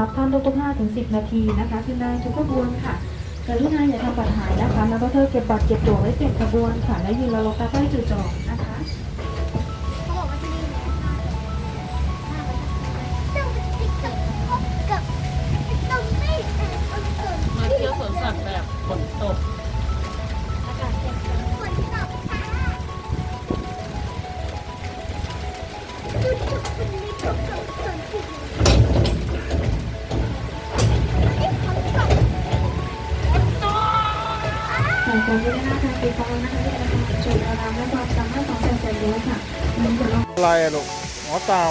รับท่านทุกๆ5ถึง10 นาทีนะคะคือนายทุกขบวนค่ะกรุณาอย่าทำบัตรหายนะคะ แล้วก็เธอเก็บบัตรเก็บตั๋วไว้เก็บขบวนค่ะ และยืนรอรถใกล้จุดจอด อะไรอะลูกหัวเต่า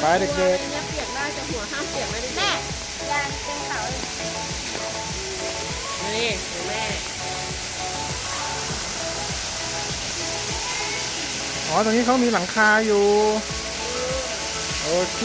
ไปเด็กเนี่ยเปียกได้แต่หัวห้ามเปียกไม่ได้แม่ยางเต็มเขาเลยนี่ดูแม่ๆ อ๋อ ตรงนี้เขามีหลังคาอยู่ โอเค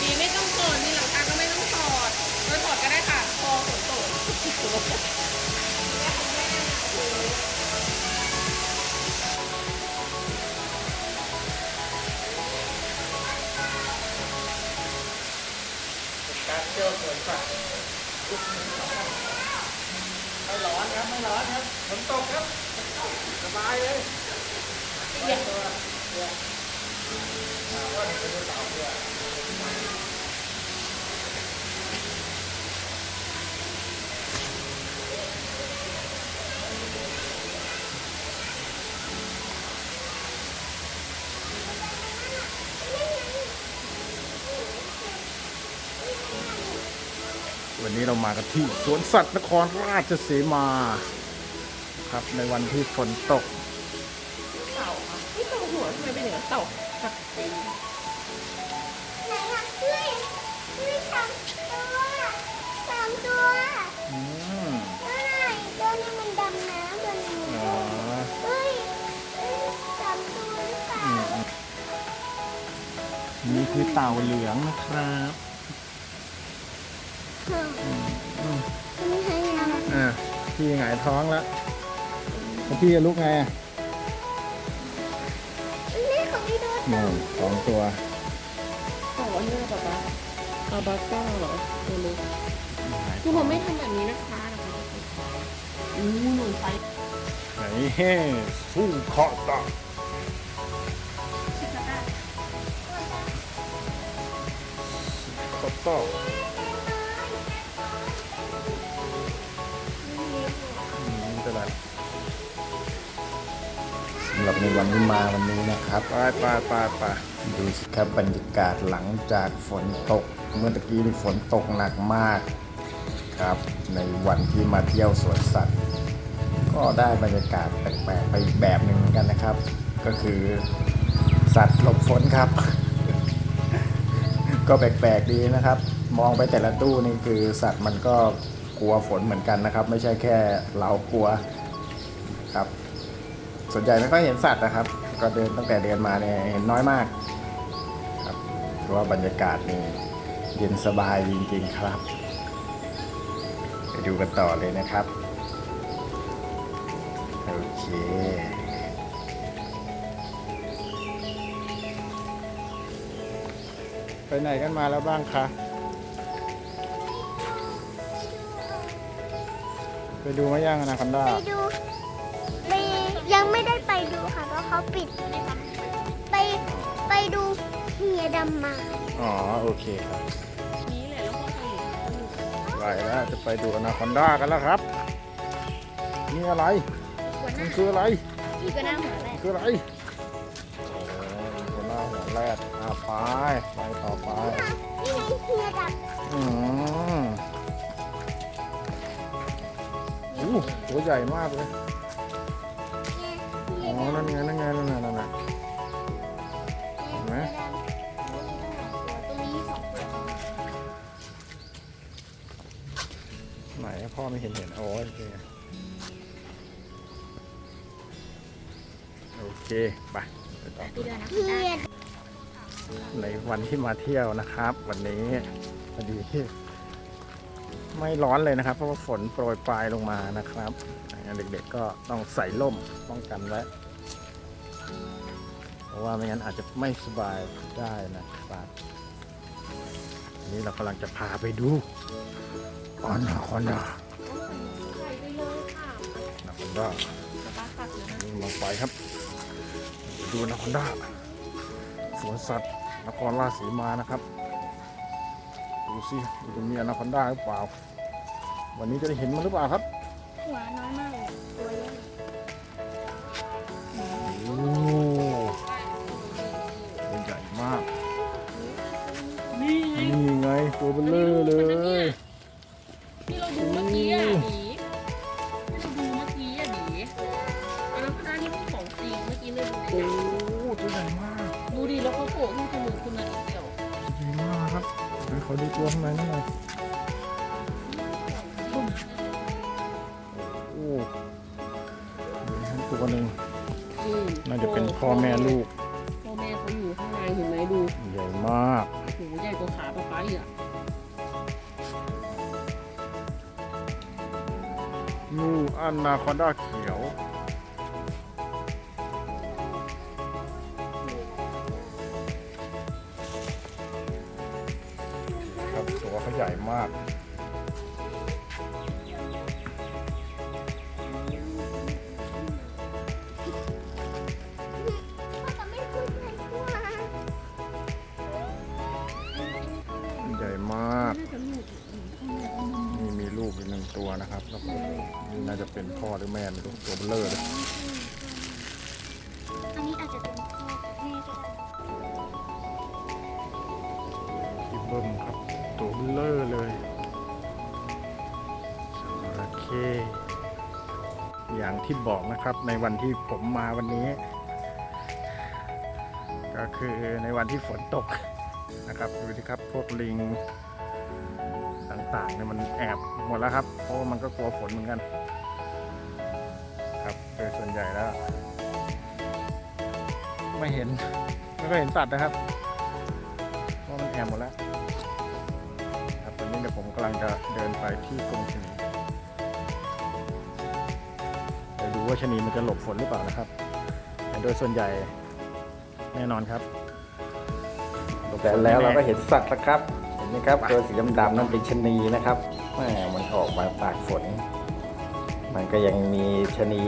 ดีไม่ต้องถอดมีหลังคาก็ไม่ต้องถอดเราถอดก็ได้ค่ะพอฝนตก เที่ยวสวนสัตว์ไม่ร้อนครับไม่ร้อนครับฝนตกครับสบายเลยเย็นตัวเนี่ยอ่าว่าเห็นเป็นเต่า วยวันนี้เรามากันที่สวนสัตว์นครราชสีมา ครับในวันที่ฝนตก เต่าค่ะนี่เต่าหัวทำไมเป็นอย่างนั้นเต่าค่ะไหนอะเฮ้ยเฮ้ยสามตัวสามตัวอืมเฮ้ยตัวนี้มันดำน้ำมันอ๋อเฮ้ยเฮ้ยสามตัวหรือเปล่าอืมอืมนี่คือเต่าเหลืองนะครับ พี่หงายท้องแล้วแล้วพี่จะลุกไงอะนี่ของพี่โดนหนึ่งสองตัวเต่าอันนี้อะไรป๊าป๊าอาบาก้าเหรอตัวเล็กคือผมไม่ทำแบบนี้นะคะอู้หนูไฟไหนเฮ้สู้เคาะต่อเคา สำหรับในวันที่มาวันนี้นะครับไปไปไปไปดูสิครับบรรยากาศหลังจากฝนตก เมื่อตะกี้นี่ฝนตกหนักมากครับในวันที่มาเที่ยวสวนสัตว์ ก็ได้บรรยากาศแปลกๆไปอีกแบบหนึ่งเหมือนกันนะครับ ก็คือสัตว์หลบฝนครับ ก็แปลกๆดีนะครับ มองไปแต่ละตู้นี่คือสัตว์มันก็กลัวฝนเหมือนกันนะครับ ไม่ใช่แค่เรากลัวครับ ส่วนใหญ่ไม่ค่อยเห็นสัตว์นะครับ ก็เดินตั้งแต่เดินมาเนี่ยเห็นน้อยมากครับเพราะว่าบรรยากาศนี่เย็นสบายจริงๆครับ ไปดูกันต่อเลยนะครับโอเคไปไหนกันมาแล้วบ้างคะไปดูมายังนาคอนด้าไปดู ยังไม่ได้ไปดูค่ะเพราะเขาปิด ไปไปดูเฮียดำมา อ๋อ โอเคครับ นี้แหละแล้วก็ไปอยู่ไปแล้วจะไปดูอนาคอนด้ากันแล้วครับ นี่อะไร หัวหมัน้านคืออะไรอีกหน้าหัวแรกคืออะไรโอ้ยหัวหน้าหัวแรดอ่าไปไปต่อไป นี่ไงเฮียดอืมอู้ตัวใหญ่มากเลย นั่นไงนั่นไงนั่นไงนั่นไงเห็นไหมตัวนี้สองตัวไหนพ่อไม่เห็นเห็นโอ้ยโอเคโอเคไปไปต่อเฮียในวันที่มาเที่ยวนะครับ วันนี้พอดีไม่ร้อนเลยนะครับ เพราะว่าฝนโปรยปลายลงมานะครับเด็กๆก็ต้องใส่ร่มป้องกันไว้ เพราะว่าไม่งั้นอาจจะไม่สบายได้นะครับนี้เรากำลังจะพาไปดูออนคอนดาใส่ไปเลยค่ะนาคอนดาป๊าป๊าตักเลยนะนี่ลงไปครับไปดูนาคอนดาสวนสัตว์นครราชสีมานะครับ ดูสิจะมีอนาคอนดาหรือเปล่า วันนี้จะได้เห็นมันหรือเปล่าครับ หัวน้อยมาก ตัวเบลเลอร์เลย ที่เราดูเมื่อกี้อะหมีที่เราดูเมื่อกี้อะหมีอันนั้นพนักนี่มันของจริงเมื่อกี้เลยดูโอ้ในตัวใหญ่มากดูดิแล้วเขาโผล่ที่จมูกคุณนะอีกเดียวใหญ่มากครับเดี๋ยวขอดูตัวข้างในนิดหน่อยโอ้เดี๋ยวให้ตัวหนึ่งอืมน่าจะเป็นพ่อแม่ลูกพ่อแม่เขาอยู่ข้างในเห็นไหมดู ใหญ่มากโหใหญ่กว่าขาป๊าป๊าอีกอะูอันนาคอนดาเขียว ครับตัวเขาใหญ่มาก ที่บอกนะครับในวันที่ผมมาวันนี้ ก็คือในวันที่ฝนตกนะครับดูสิครับพวกลิงต่างๆเนี่ยมันแอบหมดแล้วครับ เพราะมันก็กลัวฝนเหมือนกัน ครับโดยส่วนใหญ่แล้ว ไม่เห็นไม่ก็เห็นสัตว์นะครับเพราะมันแอบหมดแล้ว ครับตอนนี้เดี๋ยวผมกำลังจะเดินไปที่กรงชนี วดูว่าชะนีมันจะหลบฝนหรือเปล่านะครับ แต่โดยส่วนใหญ่แน่นอนครับหลบฝแต่นแล้วเราก็น่เห็นสัตว์แล้วครับ เห็นไหมครับตัวสีดำๆนั่นเป็นชะนีนะครับแหมมันออกมาตากฝน มันก็ยังมีชะนี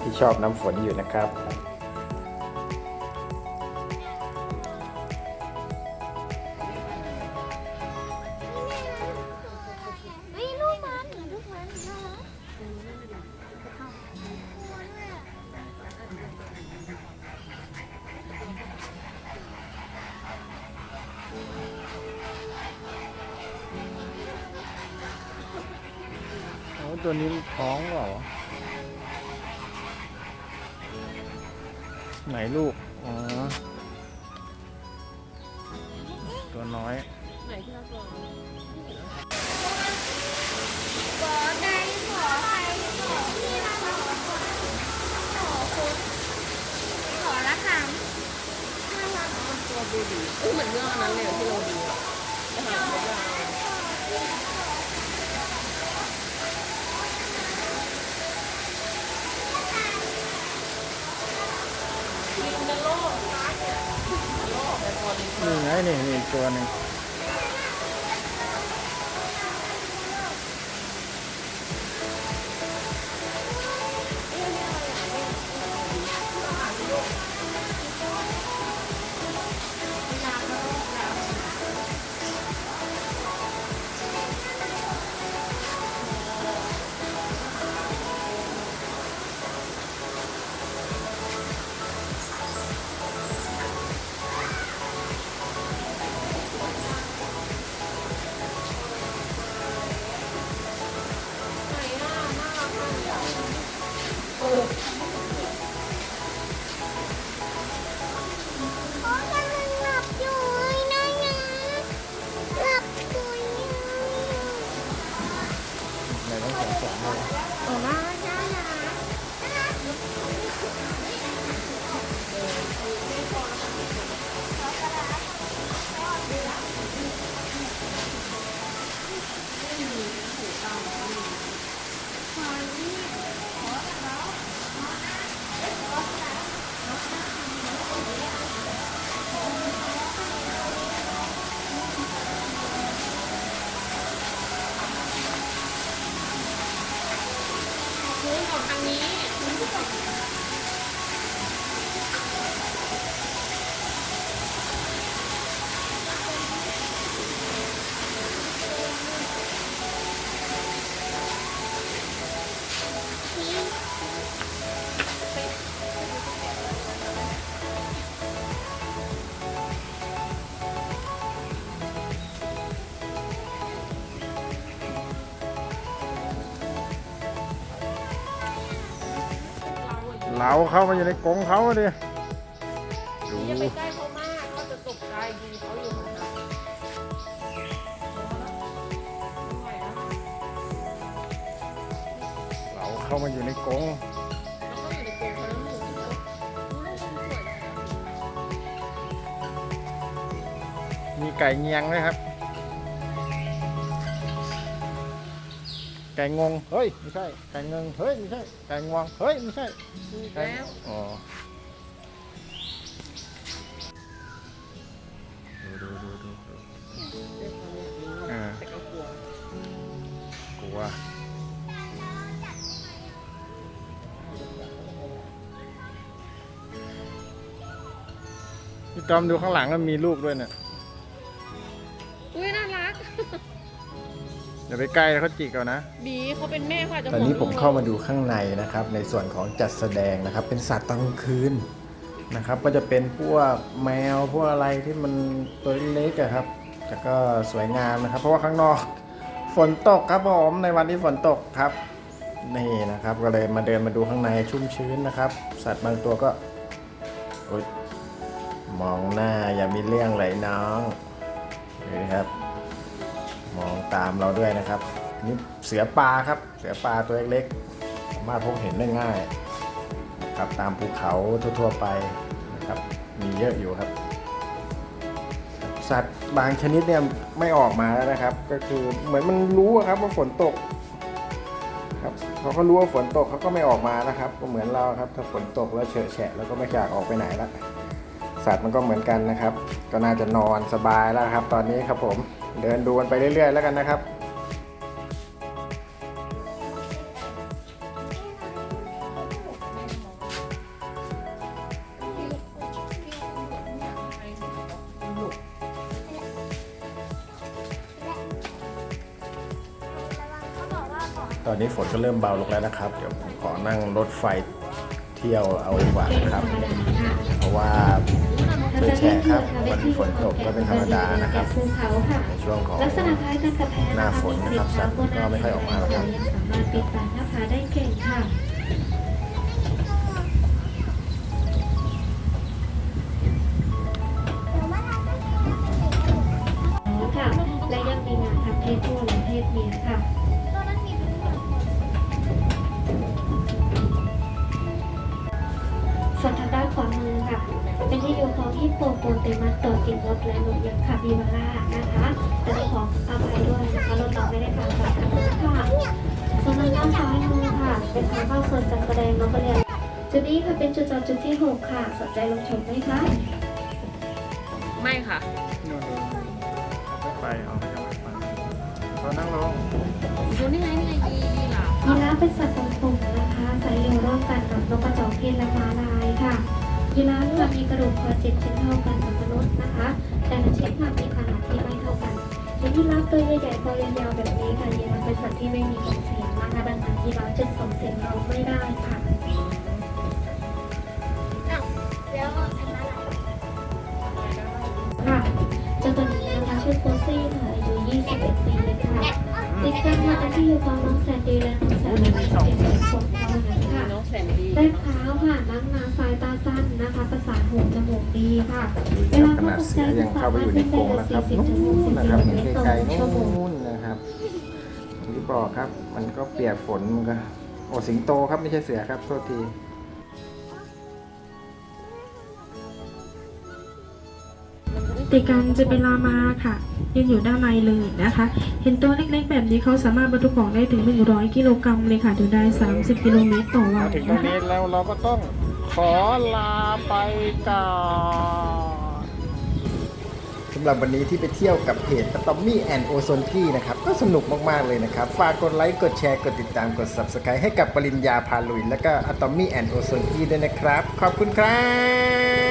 ที่ชอบน้ำฝนอยู่นะครับ ตัวนี้ท้องเปล่าไหนลูก อ๋อ ตัวน้อย ไหนที่เราตัวขอได้ขอใครขอพี่นะขอขอขอละคำน่ารักตัวเบบีเอ้ยเหมือนเรื่องอันนั้นเลยที่เราดูอะอาหารเขายา นี่ไงนี่นี่ตัวหนึ่ง เราเข้ามาอยู่ในกรงเขาอะดิดูอย่าไปใกล้เขามากเขาจะตกใจดูเขาอยู่ห่างๆไม่ไหวแล้วเราเข้ามาอยู่ในกรงแล้วก็อยู่ในกรงเขาแล้วหนูดูลูกสวยเลยมีไก่เงียงด้วยครับ ไก่งง เฮ้ย ไม่ใช่ ไก่เงงเฮ้ย ไม่ใช่ ไก่งวง เฮ้ย ไม่ใช่ถูกไก่แล้ว อ๋อ ดูดูดูดูดูเด็กเขาอยากรู้อ่าแต่ก็กลัวกลัวพี่จอมดูข้างหลังมันมีลูกด้วยเนี่ย อย่าไปใกล้เขาจิกเอานะ บีเขาเป็นแม่ค่ะจะตอนนี้ผมเข้ามาดูข้างในนะครับ ในส่วนของจัดแสดงนะครับ เป็นสัตว์ตอนกลางคืนนะครับ ก็จะเป็นพวกแมวพวกอะไรที่มันตัวเล็กๆอะครับแต่ก็สวยงามนะครับ เพราะว่าข้างนอกฝนตกครับผมในวันที่ฝนตกครับ นี่นะครับ ก็เลยมาเดินมาดูข้างในชุ่มชื้นนะครับ สัตว์บางตัวก็โอ๊ยมองหน้าอย่ามีเรื่องไหลน้องนี่ครับ มองตามเราด้วยนะครับอันนี้เสือปลาครับ เสือปลาตัวเล็กๆ สามารถพบเห็นได้ง่ายนะครับตามภูเขาทั่วๆไปนะครับมีเยอะอยู่ครับ สัตว์บางชนิดเนี่ยไม่ออกมาแล้วนะครับ ก็คือเหมือนมันรู้ครับว่าฝนตกครับเขาก็รู้ว่าฝนตกเขาก็ไม่ออกมานะครับ ก็เหมือนเราครับ ถ้าฝนตกแล้วเฉอะแฉะแล้วก็ไม่อยากออกไปไหนละสัตว์มันก็เหมือนกันนะครับ ก็น่าจะนอนสบายแล้วครับ ตอนนี้ครับผม ดินดูกันไปเรื่อย ๆ แล้วกันนะครับ ตอนนี้ฝนก็เริ่มเบาลงแล้วนะครับ เดี๋ยวผมขอนั่งรถไฟเที่ยวเอาดีกว่านะครับ เพราะว่า เฉอะแฉะครับวันที่ฝนตกก็เป็นธรรมดานะครับภูเขาค่ะในช่วงของลักษณะคล้ายกันกับแพหน้าฝนนะครับสัตว์ก็ไม่ค่อยออกมาหรอกครับยังสามารถปีนป่ายหน้าผาได้เก่งค่ะแต่ว่าเราไม่ได้ค่ะและยังมีงานทำเพศผู้และเพศเมียค่ะ ขวามือค่ะ เป็นที่อยู่ของฮิปโปโปเตมัสตัวกินรถและนกยักษ์คาปิบาร่านะคะจะมีของอภัยด้วยนะคะรถเราไม่ได้ทำการทำค่ะส่วนทางด้านซ้ายมือค่ะ เป็นทางเข้าส่วนจัดแสดงนกกระเรียนจุดนี้ค่ะเป็นจุดจอดจุดที่ 6 ค่ะ สนใจลงชมไหมคะไม่ค่ะไม่ไปเอาไม่ไปเรานั่งลงดูนี่ไงนี่ไงยียีหล่ะยีราฟเป็นสัตว์ตรงกลุ่มนะคะสายเรือร่วมกันกับนกกระจอกเทศและม้าลาย ค่ะยีราฟค่ะมีกระดูกคอเจ็ดชิ้นเท่ากันกับมนุษย์นะคะ แต่ละชิ้นค่ะมีขนาดที่ไม่เท่ากันอย่างยีราฟตัวใหญ่ๆคอยาวๆแบบนี้ค่ะยีราฟเป็นสัตว์ที่ไม่มีเสียงนะคะดังนั้นยีราฟจึงส่งเสียงร้องไม่ได้ค่ะเดี๋ยวอันนั้นอะไรค่ะเจ้าตัวนี้นะคะชื่อโคซี่ค่ะอายุ21ปีเลยค่ะติดกันค่ะเป็นที่อยู่ของน้องแซนดี้และน้องแซนดี้ น้องแสนดีเล็บขาวค่ะนังนาสายตาสั้นนะคะ ประสาทหูจมูกดีค่ะดูครับขนาดเสือยังเข้าไปอยู่ในกรงนะครับนู่นนะครับเห็นไกลๆนู่นนะครับอย่างที่บอกครับ มันก็เปียกฝนมันก็โอ้สิงโตครับไม่ใช่เสือครับโทษที ติกันจะเป็นลามาค่ะยืนอยู่ด้านในเลยนะคะ เห็นตัวเล็กๆแบบนี้เขาสามารถบรรทุกของได้ถึง 100 กิโลกรัมเลยค่ะดูได้ 30 กิโลเมตรต่อวัมานถึงตรงนะคะนี้แล้วเราก็ต้องขอลาไปก่อนสำหรับวันนี้ที่ไปเที่ยวกับเพจปตอมมี่แอนโอโซนกี้นะครับ ก็สนุกมาก ๆ เลยนะครับ ฝากกดไลค์ กดแชร์ กดติดตามกด Subscribe ให้กับปริญญาพาลุย และก็อะตอมมี่แอนโอโซนกี้ด้วยนะครับ ขอบคุณครับ